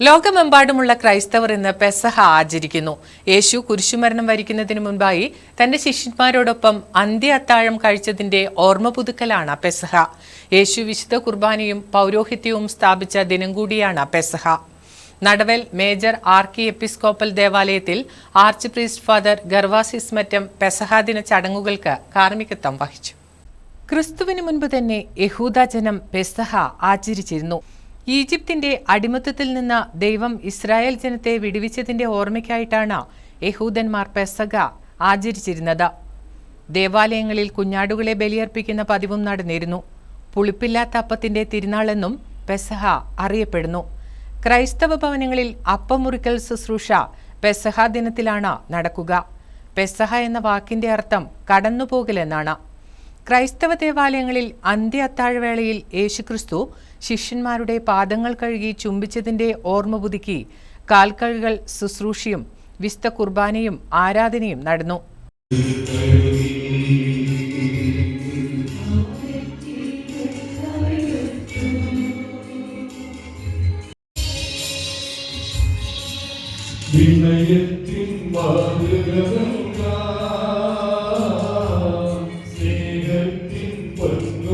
ലോകമെമ്പാടുമുള്ള ക്രൈസ്തവർ ഇന്ന് പെസഹ ആചരിക്കുന്നു. യേശു കുരിശുമരണം വരിക്കുന്നതിന് മുൻപായി തന്റെ ശിഷ്യന്മാരോടൊപ്പം അന്ത്യ അത്താഴം കഴിച്ചതിന്റെ ഓർമ്മ പുതുക്കലാണ് പെസഹ. യേശു വിശുദ്ധ കുർബാനയും പൗരോഹിത്യവും സ്ഥാപിച്ച ദിനം കൂടിയാണ് Pesaha. Nadavayal major archiepiscopal ദേവാലയത്തിൽ arch priest father Gervasis Mattam Pesaha ദിന ചടങ്ങുകൾക്ക് കാർമ്മികത്വം വഹിച്ചു. ക്രിസ്തുവിന് മുൻപ് തന്നെ യഹൂദ ജനം പെസഹ ആചരിച്ചിരുന്നു. ഈജിപ്തിന്റെ അടിമത്തത്തിൽ നിന്ന് ദൈവം ഇസ്രായേൽ ജനത്തെ വിടുവിച്ചതിന്റെ ഓർമ്മയ്ക്കായിട്ടാണ് യഹൂദന്മാർ പെസക ആചരിച്ചിരുന്നത്. ദേവാലയങ്ങളിൽ കുഞ്ഞാടുകളെ ബലിയർപ്പിക്കുന്ന പതിവും നടന്നിരുന്നു. പുളിപ്പില്ലാത്ത അപ്പത്തിന്റെ തിരുനാളെന്നും പെസഹ അറിയപ്പെടുന്നു. ക്രൈസ്തവ ഭവനങ്ങളിൽ അപ്പം മുറിക്കൽ ശുശ്രൂഷ പെസഹ ദിനത്തിലാണ് നടക്കുക. പെസഹ എന്ന വാക്കിന്റെ അർത്ഥം കടന്നുപോകലെന്നാണ്. ക്രൈസ്തവ ദേവാലയങ്ങളിൽ അന്ത്യ അത്താഴവേളയിൽ യേശുക്രിസ്തു ശിഷ്യന്മാരുടെ പാദങ്ങൾ കഴുകി ചുംബിച്ചതിന്റെ ഓർമ്മ പുതുക്കി കാൽക്കഴുകൾ ശുശ്രൂഷയും വിസ്ത കുർബാനയും ആരാധനയും നടന്നു. വിനയത്തിൻ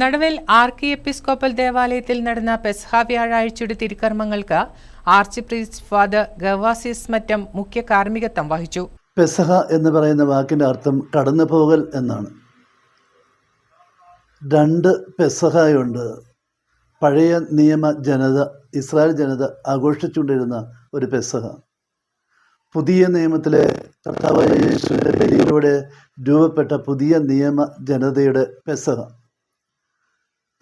നടുവിൽ ആർക്കി എപ്പിസ്കോപ്പൽ ദേവാലയത്തിൽ നടന്ന പെസഹ വ്യാഴാഴ്ചയുടെ തിരുക്കർമ്മങ്ങൾക്ക് arch priest father Gavasis Mattam മുഖ്യ കാർമ്മികത്വം വഹിച്ചു. പെസഹ എന്ന് പറയുന്ന വാക്കിന്റെ അർത്ഥം കടന്നു പോകൽ എന്നാണ്. രണ്ട് പെസഹയുണ്ട്. പഴയ നിയമ ജനത ഇസ്രായേൽ ജനത ആഘോഷിച്ചുകൊണ്ടിരുന്ന ഒരു പെസഹ. പുതിയ നിയമത്തിലെ കർത്താവ് യേശുവിന്റെ രൂപപ്പെട്ട പുതിയ നിയമ ജനതയുടെ പെസഹ.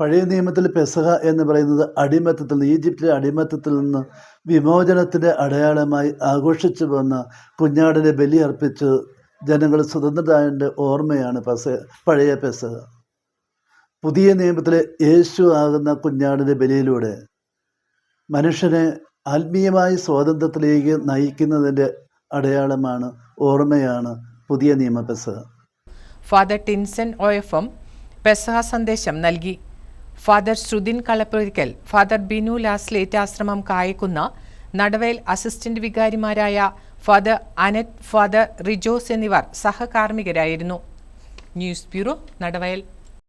പഴയ നിയമത്തിൽ പെസഹ എന്ന് പറയുന്നത് അടിമത്തത്തിൽ നിന്ന് ഈജിപ്തിലെ അടിമത്തത്തിൽ നിന്ന് വിമോചനത്തിന്റെ അടയാളമായി ആഘോഷിച്ചു വന്ന കുഞ്ഞാടിനെ ബലി അർപ്പിച്ച് ജനങ്ങൾ സ്വതന്ത്രരായതിന്റെ ഓർമ്മയാണ് പെസ പഴയ പെസഹ. പുതിയ നിയമത്തിലെ യേശു ആകുന്ന കുഞ്ഞാടിന്റെ ബലിയിലൂടെ മനുഷ്യനെ ആത്മീയമായ സ്വാതന്ത്ര്യത്തിലേക്ക് നയിക്കുന്നതിന്റെ അടയാളമാണ് ഓർമ്മയാണ് പുതിയ നിയമ Pesaha. Father Tinson O F M Pesaha സന്ദേശം നൽകി. Father Sruthin Kalapporickal father Binu La Salette ആശ്രമം കായക്കുന്ന നടവേൽ അസിസ്റ്റന്റ് വികാരിമാരായ ഫാദർ അനറ്റ് ഫാദർ റിജോസ് എന്നിവർ സഹകാർമ്മികരായിരുന്നു. News bureau Nadavayal.